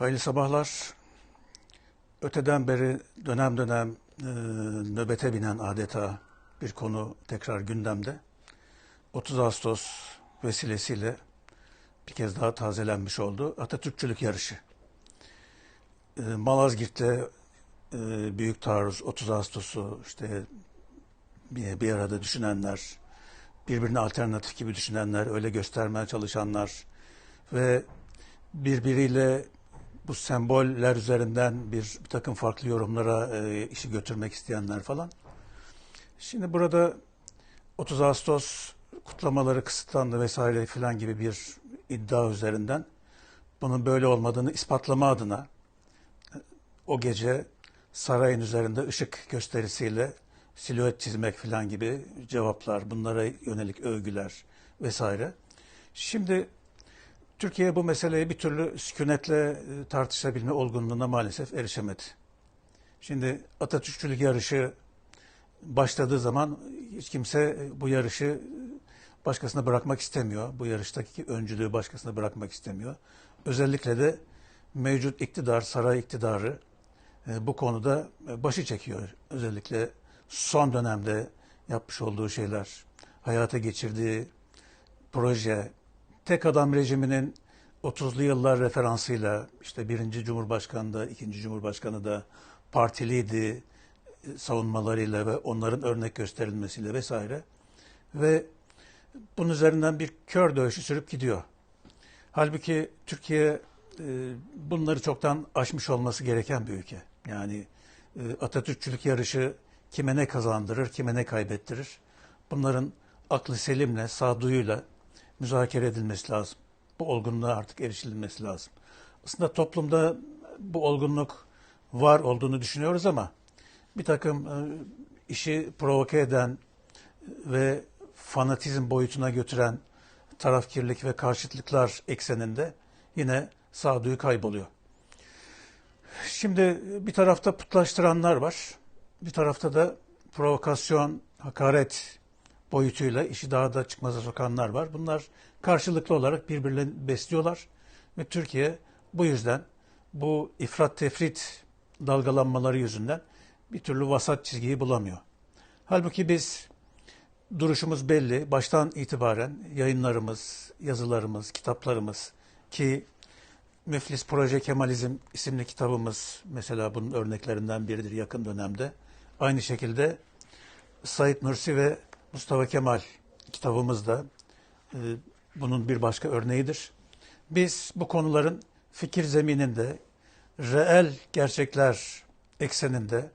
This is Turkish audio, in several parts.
Hayırlı sabahlar. Öteden beri dönem dönem e, nöbete binen adeta bir konu tekrar gündemde. 30 Ağustos vesilesiyle bir kez daha tazelenmiş oldu. Atatürkçülük yarışı. E, Malazgirt'te e, büyük taarruz 30 Ağustos'u işte bir, bir arada düşünenler, birbirine alternatif gibi düşünenler, öyle göstermeye çalışanlar ve birbiriyle bu semboller üzerinden bir, bir takım farklı yorumlara e, işi götürmek isteyenler falan. Şimdi burada 30 Ağustos kutlamaları kısıtlandı vesaire filan gibi bir iddia üzerinden bunun böyle olmadığını ispatlama adına e, o gece sarayın üzerinde ışık gösterisiyle silüet çizmek filan gibi cevaplar, bunlara yönelik övgüler vesaire. Şimdi Türkiye bu meseleyi bir türlü sükunetle e, tartışabilme olgunluğuna maalesef erişemedi. Şimdi Atatürkçülük yarışı başladığı zaman hiç kimse bu yarışı başkasına bırakmak istemiyor. Bu yarıştaki öncülüğü başkasına bırakmak istemiyor. Özellikle de mevcut iktidar, saray iktidarı e, bu konuda başı çekiyor. Özellikle son dönemde yapmış olduğu şeyler, hayata geçirdiği proje, tek adam rejiminin 30'lu yıllar referansıyla işte birinci Cumhurbaşkanı da ikinci Cumhurbaşkanı da partiliydi e, savunmalarıyla ve onların örnek gösterilmesiyle vesaire ve bunun üzerinden bir kör dövüşü sürüp gidiyor. Halbuki Türkiye e, bunları çoktan aşmış olması gereken bir ülke. Yani e, Atatürkçülük yarışı kime ne kazandırır, kime ne kaybettirir. Bunların aklı selimle, sağduyuyla müzakere edilmesi lazım. Bu olgunluğa artık erişilmesi lazım. Aslında toplumda bu olgunluk var olduğunu düşünüyoruz ama bir takım e, işi provoke eden ve fanatizm boyutuna götüren tarafkirlik ve karşıtlıklar ekseninde yine sağduyu kayboluyor. Şimdi bir tarafta putlaştıranlar var. Bir tarafta da provokasyon, hakaret boyutuyla işi daha da çıkmaza sokanlar var. Bunlar karşılıklı olarak birbirlerini besliyorlar ve Türkiye bu yüzden bu ifrat tefrit dalgalanmaları yüzünden bir türlü vasat çizgiyi bulamıyor. Halbuki biz duruşumuz belli. Baştan itibaren yayınlarımız, yazılarımız, kitaplarımız ki Müflis Proje Kemalizm isimli kitabımız mesela bunun örneklerinden biridir yakın dönemde. Aynı şekilde Said Nursi ve Mustafa Kemal kitabımız da e, bunun bir başka örneğidir. Biz bu konuların fikir zemininde, reel gerçekler ekseninde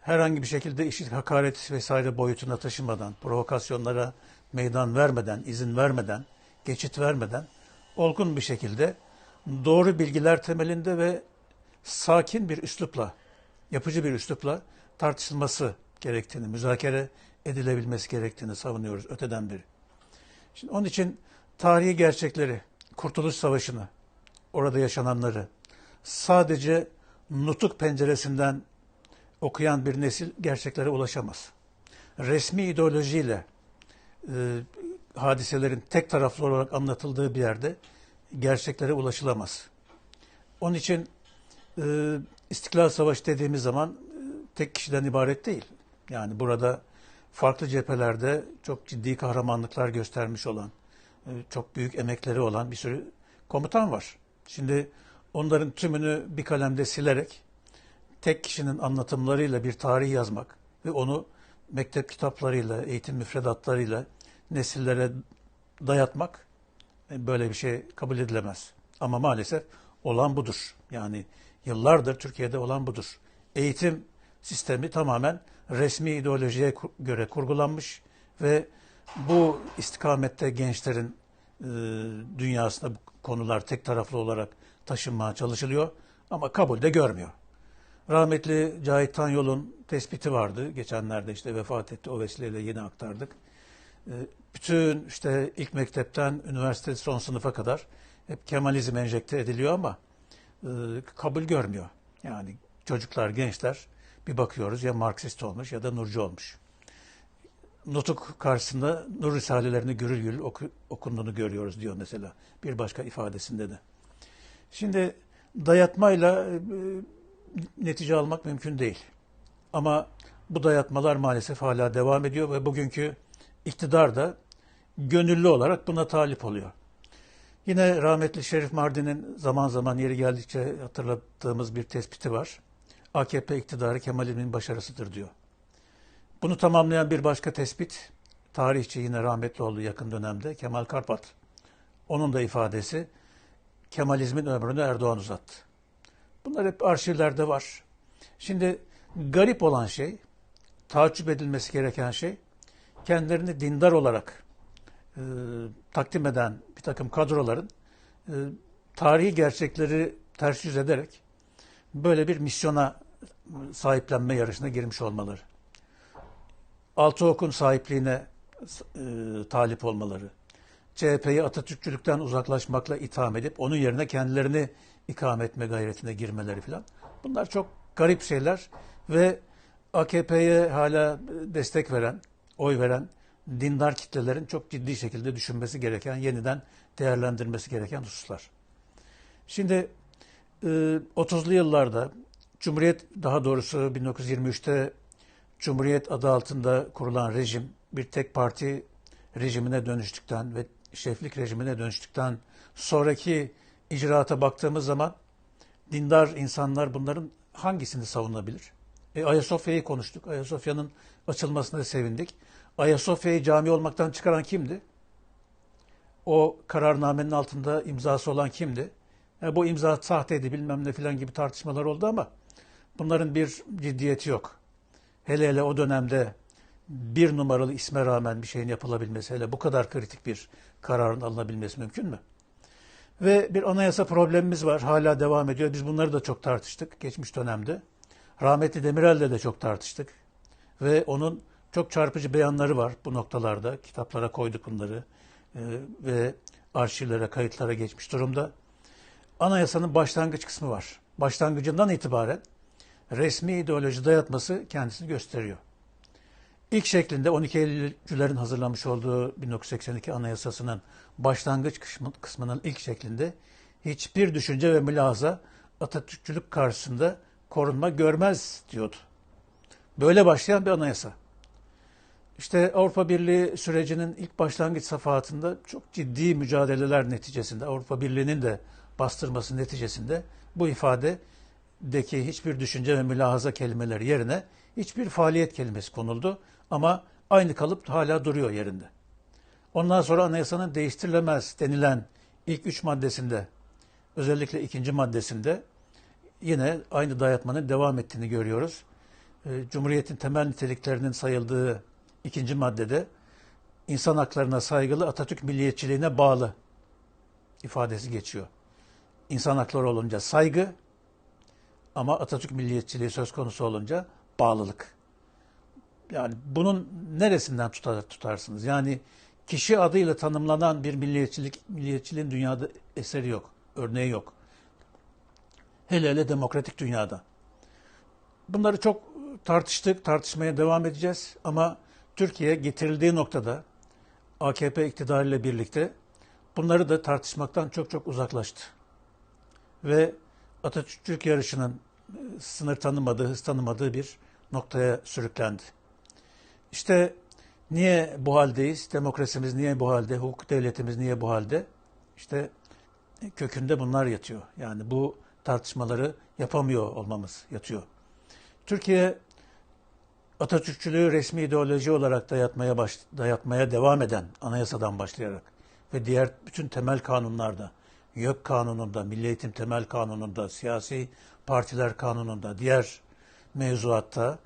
herhangi bir şekilde işit hakaret vesaire boyutuna taşımadan, provokasyonlara meydan vermeden, izin vermeden, geçit vermeden olgun bir şekilde doğru bilgiler temelinde ve sakin bir üslupla, yapıcı bir üslupla tartışılması gerektiğini, müzakere edilebilmesi gerektiğini savunuyoruz öteden beri. Şimdi onun için tarihi gerçekleri, Kurtuluş Savaşı'nı, orada yaşananları sadece nutuk penceresinden okuyan bir nesil gerçeklere ulaşamaz. Resmi ideolojiyle e, hadiselerin tek taraflı olarak anlatıldığı bir yerde gerçeklere ulaşılamaz. Onun için e, İstiklal Savaşı dediğimiz zaman e, tek kişiden ibaret değil. Yani burada farklı cephelerde çok ciddi kahramanlıklar göstermiş olan, e, çok büyük emekleri olan bir sürü komutan var. Şimdi onların tümünü bir kalemde silerek tek kişinin anlatımlarıyla bir tarih yazmak ve onu mektep kitaplarıyla, eğitim müfredatlarıyla nesillere dayatmak e, böyle bir şey kabul edilemez. Ama maalesef olan budur. Yani yıllardır Türkiye'de olan budur. Eğitim sistemi tamamen resmi ideolojiye göre kurgulanmış ve bu istikamette gençlerin e, dünyasında bu konular tek taraflı olarak taşınmaya çalışılıyor ama kabul de görmüyor. Rahmetli Cahit Tanyol'un tespiti vardı. Geçenlerde işte vefat etti. O vesileyle yeni aktardık. E, bütün işte ilk mektepten üniversite son sınıfa kadar hep Kemalizm enjekte ediliyor ama e, kabul görmüyor. Yani çocuklar, gençler bir bakıyoruz ya Marksist olmuş ya da Nurcu olmuş. Nutuk karşısında Nur Risalelerini gürül gürül oku, okunduğunu görüyoruz diyor mesela bir başka ifadesinde de. Şimdi Dayatmayla e, netice almak mümkün değil. Ama bu dayatmalar maalesef hala devam ediyor ve bugünkü iktidar da gönüllü olarak buna talip oluyor. Yine rahmetli Şerif Mardin'in zaman zaman yeri geldikçe hatırlattığımız bir tespiti var. AKP iktidarı Kemalizmin başarısıdır diyor. Bunu tamamlayan bir başka tespit, tarihçi yine rahmetli oldu yakın dönemde Kemal Karpat. Onun da ifadesi Kemalizmin ömrünü Erdoğan uzattı. Bunlar hep arşivlerde var. Şimdi garip olan şey, taaccüp edilmesi gereken şey, kendilerini dindar olarak e, takdim eden bir takım kadroların e, tarihi gerçekleri ters yüz ederek böyle bir misyona sahiplenme yarışına girmiş olmaları. Altıok'un sahipliğine e, talip olmaları. CHP'yi Atatürkçülükten uzaklaşmakla itham edip onun yerine kendilerini ikame etme gayretine girmeleri falan. Bunlar çok garip şeyler ve AKP'ye hala destek veren, oy veren dindar kitlelerin çok ciddi şekilde düşünmesi gereken, yeniden değerlendirmesi gereken hususlar. Şimdi e, 30'lu yıllarda Cumhuriyet daha doğrusu 1923'te Cumhuriyet adı altında kurulan rejim bir tek parti rejimine dönüştükten ve şeflik rejimine dönüştükten sonraki icraata baktığımız zaman dindar insanlar bunların hangisini savunabilir? E, Ayasofya'yı konuştuk. Ayasofya'nın açılmasına sevindik. Ayasofya'yı cami olmaktan çıkaran kimdi? O kararnamenin altında imzası olan kimdi? E, bu imza sahteydi bilmem ne filan gibi tartışmalar oldu ama bunların bir ciddiyeti yok. Hele hele o dönemde bir numaralı isme rağmen bir şeyin yapılabilmesi, hele bu kadar kritik bir kararın alınabilmesi mümkün mü? Ve bir anayasa problemimiz var, hala devam ediyor. Biz bunları da çok tartıştık geçmiş dönemde. Rahmetli Demirel'le de çok tartıştık. Ve onun çok çarpıcı beyanları var bu noktalarda. Kitaplara koyduk bunları e, ve arşivlere, kayıtlara geçmiş durumda. Anayasanın başlangıç kısmı var. Başlangıcından itibaren resmi ideoloji dayatması kendisini gösteriyor. İlk şeklinde 12 Eylülcülerin hazırlamış olduğu 1982 Anayasası'nın başlangıç kısmı- kısmının ilk şeklinde hiçbir düşünce ve mülahaza Atatürkçülük karşısında korunma görmez diyordu. Böyle başlayan bir anayasa. İşte Avrupa Birliği sürecinin ilk başlangıç safhatında çok ciddi mücadeleler neticesinde, Avrupa Birliği'nin de bastırması neticesinde bu ifadedeki hiçbir düşünce ve mülahaza kelimeleri yerine hiçbir faaliyet kelimesi konuldu. Ama aynı kalıp hala duruyor yerinde. Ondan sonra anayasanın değiştirilemez denilen ilk üç maddesinde, özellikle ikinci maddesinde yine aynı dayatmanın devam ettiğini görüyoruz. Ee, Cumhuriyetin temel niteliklerinin sayıldığı ikinci maddede insan haklarına saygılı Atatürk milliyetçiliğine bağlı ifadesi geçiyor. İnsan hakları olunca saygı ama Atatürk milliyetçiliği söz konusu olunca bağlılık. Yani bunun neresinden tutar, tutarsınız? Yani kişi adıyla tanımlanan bir milliyetçilik, milliyetçiliğin dünyada eseri yok, örneği yok. Hele hele demokratik dünyada. Bunları çok tartıştık, tartışmaya devam edeceğiz ama Türkiye getirildiği noktada AKP iktidarıyla birlikte bunları da tartışmaktan çok çok uzaklaştı. Ve Atatürk yarışının sınır tanımadığı, hız tanımadığı bir noktaya sürüklendi. İşte niye bu haldeyiz? Demokrasimiz niye bu halde? Hukuk devletimiz niye bu halde? İşte kökünde bunlar yatıyor. Yani bu tartışmaları yapamıyor olmamız yatıyor. Türkiye Atatürkçülüğü resmi ideoloji olarak dayatmaya baş, dayatmaya devam eden anayasadan başlayarak ve diğer bütün temel kanunlarda, YÖK kanununda, Milli Eğitim Temel Kanunu'nda, siyasi partiler kanununda, diğer mevzuatta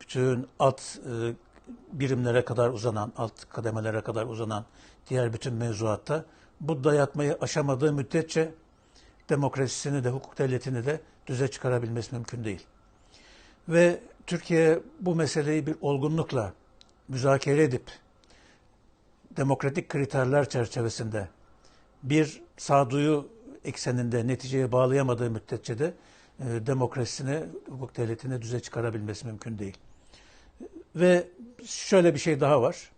bütün alt e, birimlere kadar uzanan, alt kademelere kadar uzanan diğer bütün mevzuatta bu dayatmayı aşamadığı müddetçe demokrasisini de hukuk devletini de düze çıkarabilmesi mümkün değil. Ve Türkiye bu meseleyi bir olgunlukla müzakere edip demokratik kriterler çerçevesinde bir sağduyu ekseninde neticeye bağlayamadığı müddetçe de e, demokrasisini, hukuk devletini düze çıkarabilmesi mümkün değil. Ve şöyle bir şey daha var.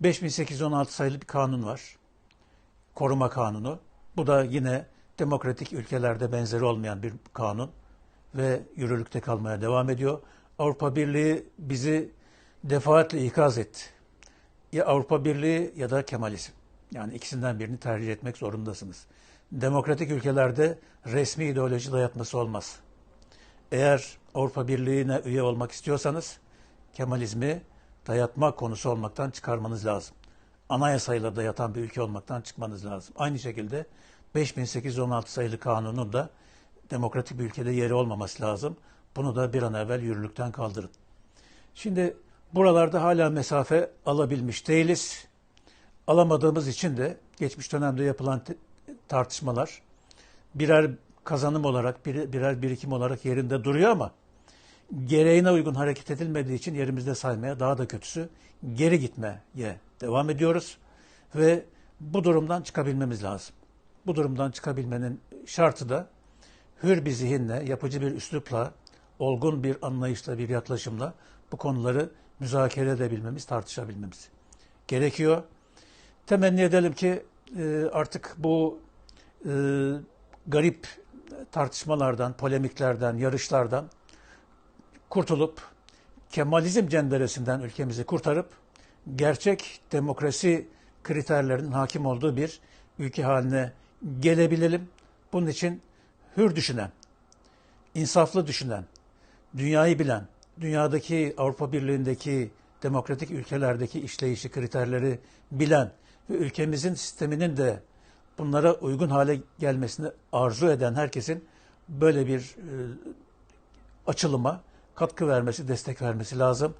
5816 sayılı bir kanun var. Koruma kanunu. Bu da yine demokratik ülkelerde benzeri olmayan bir kanun ve yürürlükte kalmaya devam ediyor. Avrupa Birliği bizi defaatle ikaz etti. Ya Avrupa Birliği ya da Kemalizm. Yani ikisinden birini tercih etmek zorundasınız. Demokratik ülkelerde resmi ideoloji dayatması olmaz. Eğer Avrupa Birliği'ne üye olmak istiyorsanız Kemalizmi dayatma konusu olmaktan çıkarmanız lazım. Anayasayla dayatan bir ülke olmaktan çıkmanız lazım. Aynı şekilde 5816 sayılı kanunun da demokratik bir ülkede yeri olmaması lazım. Bunu da bir an evvel yürürlükten kaldırın. Şimdi buralarda hala mesafe alabilmiş değiliz. Alamadığımız için de geçmiş dönemde yapılan tartışmalar birer kazanım olarak, bir- birer birikim olarak yerinde duruyor ama gereğine uygun hareket edilmediği için yerimizde saymaya daha da kötüsü geri gitmeye devam ediyoruz ve bu durumdan çıkabilmemiz lazım. Bu durumdan çıkabilmenin şartı da hür bir zihinle, yapıcı bir üslupla, olgun bir anlayışla, bir yaklaşımla bu konuları müzakere edebilmemiz, tartışabilmemiz gerekiyor. Temenni edelim ki e, artık bu e, garip tartışmalardan, polemiklerden, yarışlardan kurtulup Kemalizm cenderesinden ülkemizi kurtarıp gerçek demokrasi kriterlerinin hakim olduğu bir ülke haline gelebilelim. Bunun için hür düşünen, insaflı düşünen, dünyayı bilen, dünyadaki Avrupa Birliği'ndeki demokratik ülkelerdeki işleyişi, kriterleri bilen ve ülkemizin sisteminin de bunlara uygun hale gelmesini arzu eden herkesin böyle bir e, açılıma katkı vermesi, destek vermesi lazım.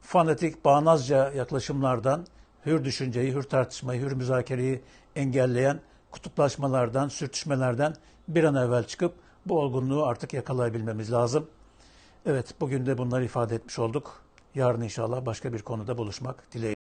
Fanatik, bağnazca yaklaşımlardan, hür düşünceyi, hür tartışmayı, hür müzakereyi engelleyen kutuplaşmalardan, sürtüşmelerden bir an evvel çıkıp bu olgunluğu artık yakalayabilmemiz lazım. Evet, bugün de bunları ifade etmiş olduk. Yarın inşallah başka bir konuda buluşmak dileğiyle.